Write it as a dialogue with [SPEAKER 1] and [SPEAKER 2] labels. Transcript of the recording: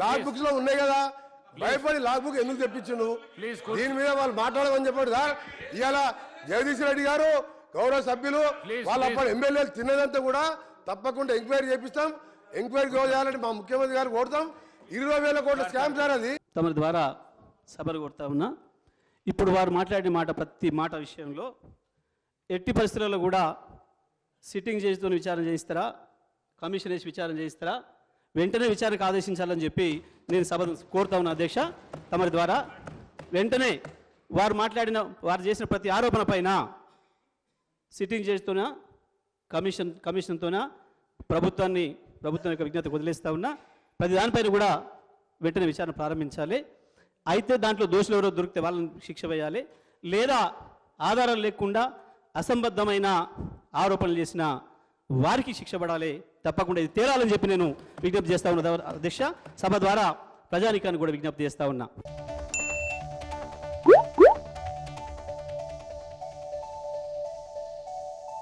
[SPEAKER 1] Log బుక్స్లో ఉన్నాయి కదా. భయపడి లాగ్ బుక్ ఎందుకు తెప్పించిండు. దీని మీద వాళ్ళు మాట్లాడమని చెప్పాడు సార్. ఇవాళ జగదీష్ రెడ్డి గారు గౌరవ సభ్యులు వాళ్ళ. అప్పుడు ఎమ్మెల్యేలు తిన్నదంతా కూడా తప్పకుండా ఎంక్వైరీ చేపిస్తాం. ఎంక్వైరీ చేయాలని మా ముఖ్యమంత్రి గారు కోరుతాం. ఇరవై వేల కోట్ల స్కామ్ సార్ అది.
[SPEAKER 2] తమ ద్వారా సభలు కొడతా ఉన్నా. ఇప్పుడు వారు మాట్లాడిన మాట ప్రతి మాట విషయంలో ఎట్టి పరిస్థితుల్లో కూడా సిట్టింగ్ చేస్తూ విచారణ చేయిస్తారా? కమిషన్ వేసి విచారణ చేయిస్తారా? వెంటనే విచారణకు ఆదేశించాలని చెప్పి నేను సభను కోరుతా ఉన్న అధ్యక్ష. తమరి ద్వారా వెంటనే వారు మాట్లాడిన వారు చేసిన ప్రతి ఆరోపణ పైన సిట్టింగ్ చేస్తూనా కమిషన్ కమిషన్తోన ప్రభుత్వాన్ని ప్రభుత్వం యొక్క విజ్ఞత వదిలేస్తూ ఉన్నా ప్రతి దానిపైన కూడా వెంటనే విచారణ ప్రారంభించాలి. అయితే దాంట్లో దోషులు ఎవరో దొరికితే వాళ్ళని శిక్ష వేయాలి. లేదా ఆధారాలు లేకుండా అసంబద్ధమైన ఆరోపణలు చేసిన వారికి శిక్ష పడాలి. తప్పకుండా ఇది తేలాలని చెప్పి నేను విజ్ఞప్తి చేస్తా ఉన్న. అధ్యక్ష సభ ద్వారా ప్రజానికాన్ని కూడా విజ్ఞప్తి చేస్తా ఉన్నా.